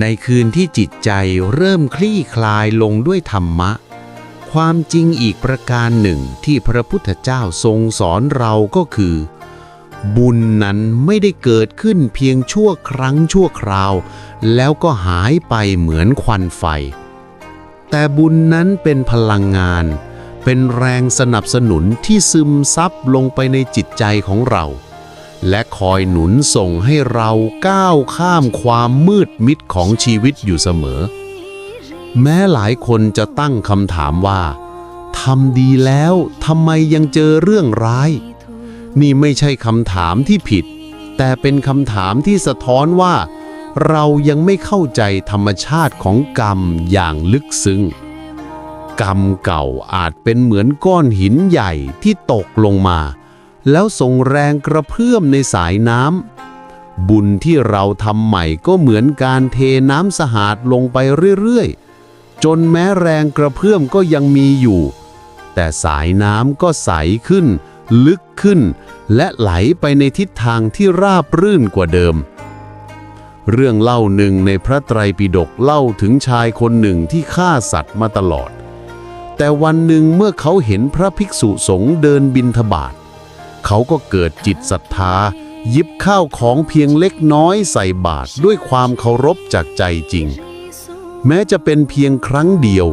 ในคืนที่จิตใจเริ่มคลี่คลายลงด้วยธรรมะ ความจริงอีกประการหนึ่งที่พระพุทธเจ้าทรงสอนเราก็คือ บุญนั้นไม่ได้เกิดขึ้นเพียงชั่วครั้งชั่วคราว แล้วก็หายไปเหมือนควันไฟ แต่บุญนั้นเป็นพลังงาน เป็นแรงสนับสนุนที่ซึมซับลงไปในจิตใจของเรา และคอยหนุนส่งให้เราก้าวข้ามความมืดมิดของชีวิตอยู่เสมอ แม้หลายคนจะตั้งคำถามว่าทำดีแล้วทำไมยังเจอเรื่องร้าย นี่ไม่ใช่คำถามที่ผิด แต่เป็นคำถามที่สะท้อนว่า เรายังไม่เข้าใจธรรมชาติของกรรมอย่างลึกซึ้งกรรมเก่าอาจเป็นเหมือนก้อนหินใหญ่ที่ตกลงมา แล้วส่งแรงกระเพื่อมในสายน้ำ บุญที่เราทำใหม่ก็เหมือนการเทน้ำสะอาดลงไปเรื่อยๆ จนแม้แรงกระเพื่อมก็ยังมีอยู่ แต่สายน้ำก็ใสขึ้น ลึกขึ้น และไหลไปในทิศทางที่ราบรื่นกว่าเดิมเรื่องเล่าหนึ่งในพระไตรปิฎกเล่าถึงชายคนหนึ่งที่ฆ่าสัตว์มาตลอด แต่วันหนึ่งเมื่อเขาเห็นพระภิกษุสงฆ์เดินบินทบาท เขาก็เกิดจิตศรัทธา ยิบข้าวของเพียงเล็กน้อยใส่บาตรด้วยความเคารพจากใจจริง แม้จะเป็นเพียงครั้งเดียว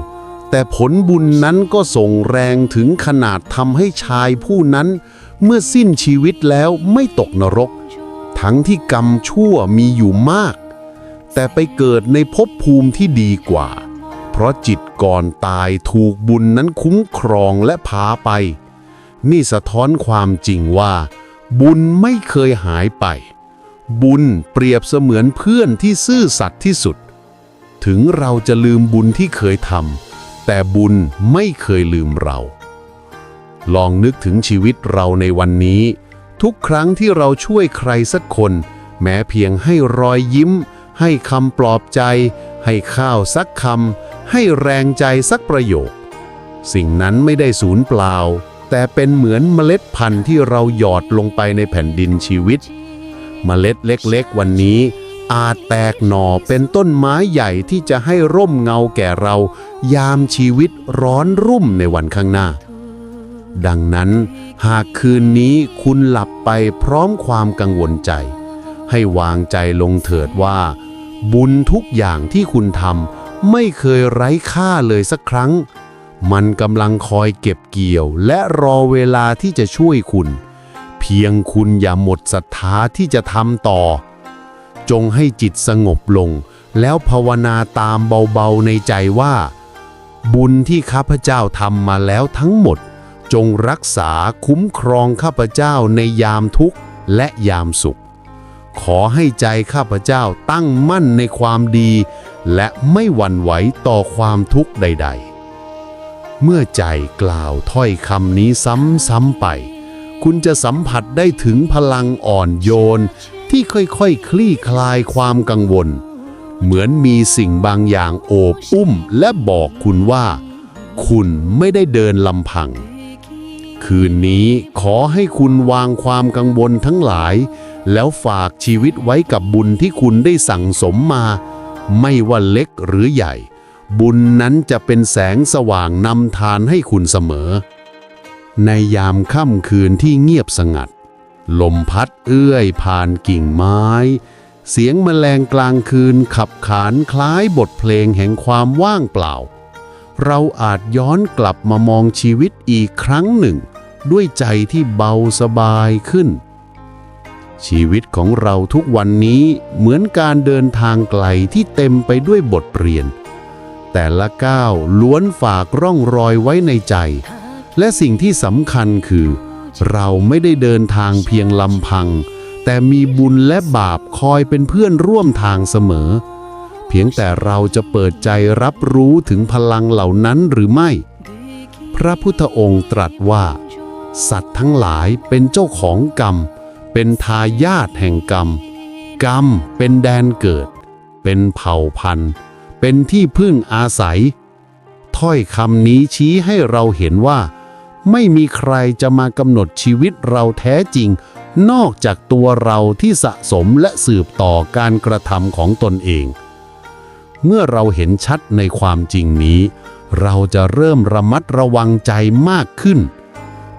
แต่ผลบุญนั้นก็ส่งแรงถึงขนาดทำให้ชายผู้นั้น เมื่อสิ้นชีวิตแล้วไม่ตกนรก ทั้งที่กรรมชั่วมีอยู่มาก แต่ไปเกิดในภพภูมิที่ดีกว่า เพราะจิตก่อนตายถูกบุญนั้นคุ้มครองและพาไป นี่สะท้อนความจริงว่า บุญไม่เคยหายไป บุญเปรียบเสมือนเพื่อนที่ซื่อสัตย์ที่สุด ถึงเราจะลืมบุญที่เคยทำแต่บุญไม่เคยลืมเรา ลองนึกถึงชีวิตเราในวันนี้ ทุกครั้งที่เราช่วยใครสักคน แม้เพียงให้รอยยิ้ม ให้คำปลอบใจ ให้ข้าวสักคำให้แรงใจสักประโยค สิ่งนั้นไม่ได้สูญเปล่า แต่เป็นเหมือนเมล็ดพันธุ์ที่เราหยอดลงไปในแผ่นดินชีวิต เมล็ดเล็กๆ วันนี้ อาจแตกหน่อเป็นต้นไม้ใหญ่ที่จะให้ร่มเงาแก่เรา ยามชีวิตร้อนรุ่มในวันข้างหน้า ดังนั้น หากคืนนี้คุณหลับไปพร้อมความกังวลใจ ให้วางใจลงเถิดว่า บุญทุกอย่างที่คุณทำไม่เคยไร้ค่าเลยสักครั้ง มันกำลังคอยเก็บเกี่ยว และรอเวลาที่จะช่วยคุณ เพียงคุณอย่าหมดศรัทธาที่จะทำต่อ จงให้จิตสงบลง แล้วภาวนาตามเบาๆในใจว่า บุญที่ข้าพเจ้าทำมาแล้วทั้งหมด จงรักษาคุ้มครองข้าพเจ้าในยามทุกข์และยามสุข ขอให้ใจข้าพเจ้าตั้งมั่นในความดี และไม่หวั่นไหวต่อความทุกข์ใด ๆ เมื่อใจกล่าวถ้อยคำนี้ซ้ำๆไป คุณจะสัมผัสได้ถึงพลังอ่อนโยน ที่ค่อยๆคคลี่คลายความกังวล เหมือนมีสิ่งบางอย่างโอบอุ้มและบอกคุณว่า คุณไม่ได้เดินลำพัง คืนนี้ขอให้คุณวางความกังวลทั้งหลาย แล้วฝากชีวิตไว้กับบุญที่คุณได้สั่งสมมา ไม่ว่าเล็กหรือใหญ่ บุญนั้นจะเป็นแสงสว่างนำทานให้คุณเสมอ ในยามค่ำคืนที่เงียบสงัด ลมพัดเอื้อยผ่านกิ่งไม้ เสียงแมลงกลางคืนขับขานคล้ายบทเพลงแห่งความว่างเปล่า เราอาจย้อนกลับมามองชีวิตอีกครั้งหนึ่ง ด้วยใจที่เบาสบายขึ้น ชีวิตของเราทุกวันนี้เหมือนการเดินทางไกลที่เต็มไปด้วยบทเรียน แต่ละก้าวล้วนฝากร่องรอยไว้ในใจ และสิ่งที่สำคัญคือ เราไม่ได้เดินทางเพียงลำพัง แต่มีบุญและบาปคอยเป็นเพื่อนร่วมทางเสมอ เพียงแต่เราจะเปิดใจรับรู้ถึงพลังเหล่านั้นหรือไม่ พระพุทธองค์ตรัสว่า สัตว์ทั้งหลายเป็นเจ้าของกรรม เป็นทายาทแห่งกรรม กรรมเป็นแดนเกิด เป็นเผ่าพันธุ์ เป็นที่พึ่งอาศัย ถ้อยคำนี้ชี้ให้เราเห็นว่า ไม่มีใครจะมากำหนดชีวิตเราแท้จริง นอกจากตัวเราที่สะสมและสืบต่อการกระทำของตนเอง เมื่อเราเห็นชัดในความจริงนี้ เราจะเริ่มระมัดระวังใจมากขึ้น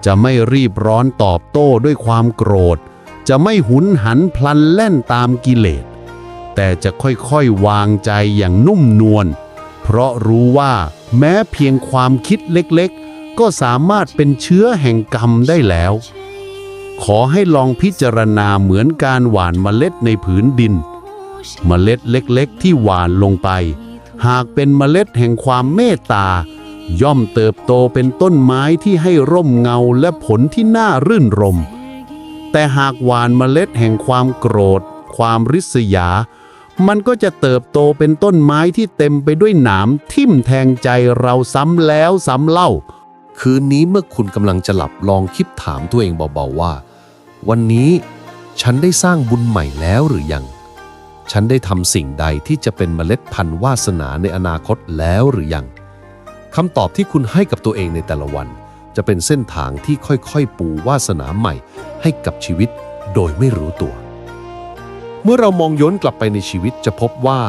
จะไม่รีบร้อนตอบโต้ด้วยความโกรธ จะไม่หุนหันพลันแล่นตามกิเลส แต่จะค่อยๆ วางใจอย่างนุ่มนวล เพราะรู้ว่าแม้เพียงความคิดเล็กๆ ก็สามารถเป็นเชื้อแห่งกรรมได้แล้ว ขอให้ลองพิจารณาเหมือนการหว่านเมล็ดในผืนดิน เมล็ดเล็กๆ ที่หว่านลงไป หากเป็นเมล็ดแห่งความเมตตา ย่อมเติบโตเป็นต้นไม้ที่ให้ร่มเงาและผลที่น่ารื่นรมแต่หากหว่านเมล็ดแห่งความโกรธ ความริษยา มันก็จะเติบโตเป็นต้นไม้ที่เต็มไปด้วยหนามทิ่มแทงใจเราซ้ำแล้วซ้ำเล่า คืนนี้เมื่อคุณกำลังจะหลับลองคิดถามตัวเองเบาๆว่า วันนี้ฉันได้สร้างบุญใหม่แล้วหรือยัง ฉันได้ทำสิ่งใดที่จะเป็นเมล็ดพันธุ์วาสนาในอนาคตแล้วหรือยังคำตอบที่คุณให้กับตัวเองในแต่ละวัน จะเป็นเส้นทางที่ค่อยๆ ปูวาสนาใหม่ให้กับชีวิตโดยไม่รู้ตัว มื่อเรามองย้อนกลับไปในชีวิตจะพบว่า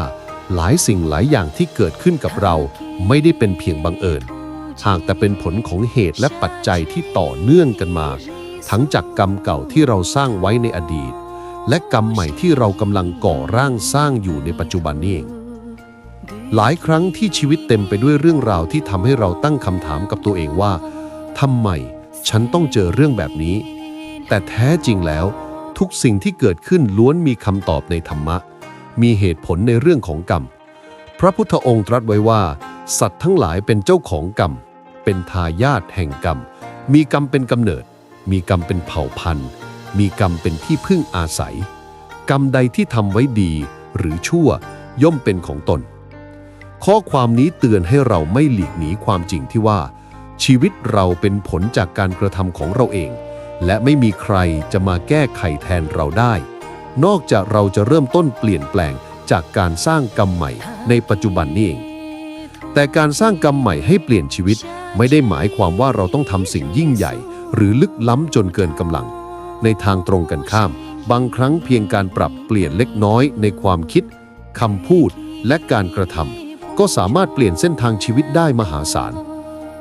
หลายสิ่งหลายอย่างที่เกิดขึ้นกับเราไม่ได้เป็นเพียงบังเอิญ หากแต่เป็นผลของเหตุและปัจจัยที่ต่อเนื่องกันมา ทั้งจากกรรมเก่าที่เราสร้างไว้ในอดีต และกรรมใหม่ที่เรากำลังก่อร่างสร้างอยู่ในปัจจุบันนี้เองหลายครั้งที่ชีวิตเต็มไปด้วยเรื่องราวที่ทำให้เราตั้งคำถามกับตัวเองว่าทำไมฉันต้องเจอเรื่องแบบนี้ แต่แท้จริงแล้ว ทุกสิ่งที่เกิดขึ้นล้วนมีคำตอบในธรรมะ มีเหตุผลในเรื่องของกรรม พระพุทธองค์ตรัสไว้ว่า สัตว์ทั้งหลายเป็นเจ้าของกรรม เป็นทายาทแห่งกรรม มีกรรมเป็นกำเนิด มีกรรมเป็นเผ่าพันธุ์ มีกรรมเป็นที่พึ่งอาศัย กรรมใดที่ทำไว้ดี หรือชั่วย่อมเป็นของตน ข้อความนี้เตือนให้เราไม่หลีกหนีความจริงที่ว่า ชีวิตเราเป็นผลจากการกระทำของเราเอง และไม่มีใครจะมาแก้ไขแทนเราได้ นอกจากเราจะเริ่มต้นเปลี่ยนแปลงจากการสร้างกรรมใหม่ในปัจจุบันนี่เอง แต่การสร้างกรรมใหม่ให้เปลี่ยนชีวิต ไม่ได้หมายความว่าเราต้องทำสิ่งยิ่งใหญ่ หรือลึกล้ำจนเกินกำลัง ในทางตรงกันข้าม บางครั้งเพียงการปรับเปลี่ยนเล็กน้อยในความคิดคำพูดและการกระทำก็สามารถเปลี่ยนเส้นทางชีวิตได้มหาศาล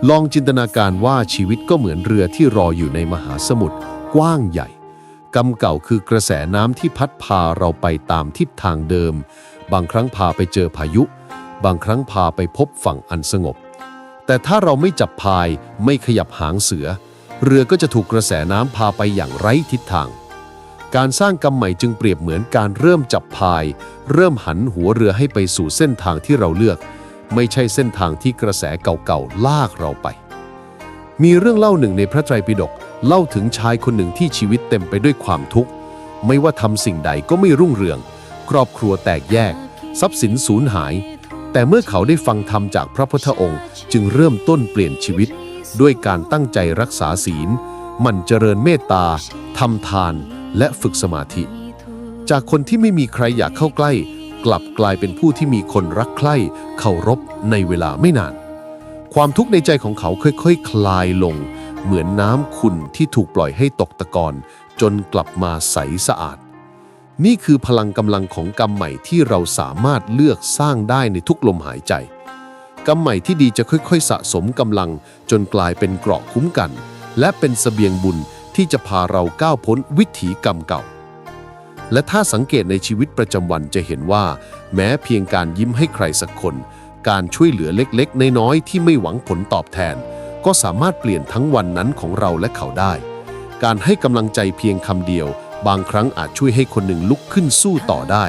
ลองจินตนาการว่าชีวิตก็เหมือนเรือที่รออยู่ในมหาสมุทรกว้างใหญ่กรรมเก่าคือกระแสน้ำที่พัดพาเราไปตามทิศทางเดิม บางครั้งพาไปเจอพายุ บางครั้งพาไปพบฝั่งอันสงบ แต่ถ้าเราไม่จับพายไม่ขยับหางเสือ เรือก็จะถูกกระแสน้ำพาไปอย่างไร้ทิศทาง การสร้างกรรมใหม่จึงเปรียบเหมือนการเริ่มจับพาย เริ่มหันหัวเรือให้ไปสู่เส้นทางที่เราเลือก ไม่ใช่เส้นทางที่กระแสเก่าๆลากเราไป มีเรื่องเล่าหนึ่งในพระไตรปิฎกเล่าถึงชายคนหนึ่งที่ชีวิตเต็มไปด้วยความทุกข์ ไม่ว่าทำสิ่งใดก็ไม่รุ่งเรือง ครอบครัวแตกแยก ทรัพย์สินสูญหาย แต่เมื่อเขาได้ฟังธรรมจากพระพุทธองค์ จึงเริ่มต้นเปลี่ยนชีวิต ด้วยการตั้งใจรักษาศีลมันเจริญเมตตาทำทาน และฝึกสมาธิ จากคนที่ไม่มีใครอยากเข้าใกล้ กลับกลายเป็นผู้ที่มีคนรักใคร่เคารพในเวลาไม่นาน ความทุกข์ในใจของเขาค่อยๆคคลายลง เหมือนน้ำขุ่นที่ถูกปล่อยให้ตกตะกอนจนกลับมาใสสะอาด นี่คือพลังกำลังของกรรมใหม่ที่เราสามารถเลือกสร้างได้ในทุกลมหายใจกรรมใหม่ที่ดีจะค่อย ๆ สะสมกำลัง จนกลายเป็นเกราะคุ้มกัน และเป็นเสบียงบุญที่จะพาเราก้าวพ้นวิถีกรรมเก่า และถ้าสังเกตในชีวิตประจำวันจะเห็นว่า แม้เพียงการยิ้มให้ใครสักคน การช่วยเหลือเล็กๆ น้อยๆที่ไม่หวังผลตอบแทน ก็สามารถเปลี่ยนทั้งวันนั้นของเราและเขาได้ การให้กำลังใจเพียงคำเดียว บางครั้งอาจช่วยให้คนหนึ่งลุกขึ้นสู้ต่อได้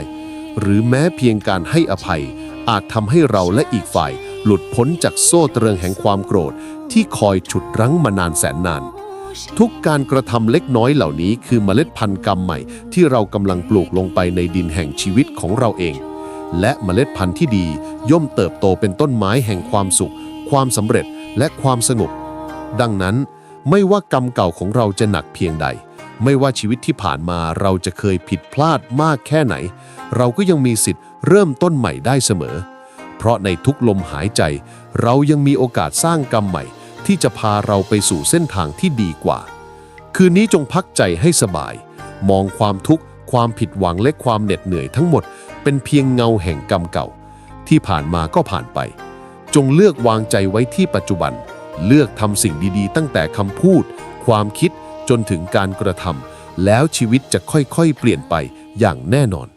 หรือแม้เพียงการให้อภัย อาจทำให้เราและอีกฝ่าย หลุดพ้นจากโซ่ตรวนแห่งความโกรธ ที่คอยฉุดรั้งมานานแสนนาน ทุกการกระทำเล็กน้อยเหล่านี้คือเมล็ดพันธุ์กรรมใหม่ ที่เรากำลังปลูกลงไปในดินแห่งชีวิตของเราเอง และเมล็ดพันธุ์ที่ดีย่อมเติบโตเป็นต้นไม้แห่งความสุข ความสำเร็จและความสงบดังนั้น ไม่ว่ากรรมเก่าของเราจะหนักเพียงใด ไม่ว่าชีวิตที่ผ่านมาเราจะเคยผิดพลาดมากแค่ไหน เราก็ยังมีสิทธิ์เริ่มต้นใหม่ได้เสมอ เพราะในทุกลมหายใจ เรายังมีโอกาสสร้างกรรมใหม่ ที่จะพาเราไปสู่เส้นทางที่ดีกว่า คืนนี้จงพักใจให้สบาย มองความทุกข์ ความผิดหวังและความเหน็ดเหนื่อยทั้งหมด เป็นเพียงเงาแห่งกรรมเก่า ที่ผ่านมาก็ผ่านไป จงเลือกวางใจไว้ที่ปัจจุบัน เลือกทำสิ่งดีๆ ตั้งแต่คำพูด ความคิดจนถึงการกระทำแล้วชีวิตจะค่อยๆ เปลี่ยนไปอย่างแน่นอน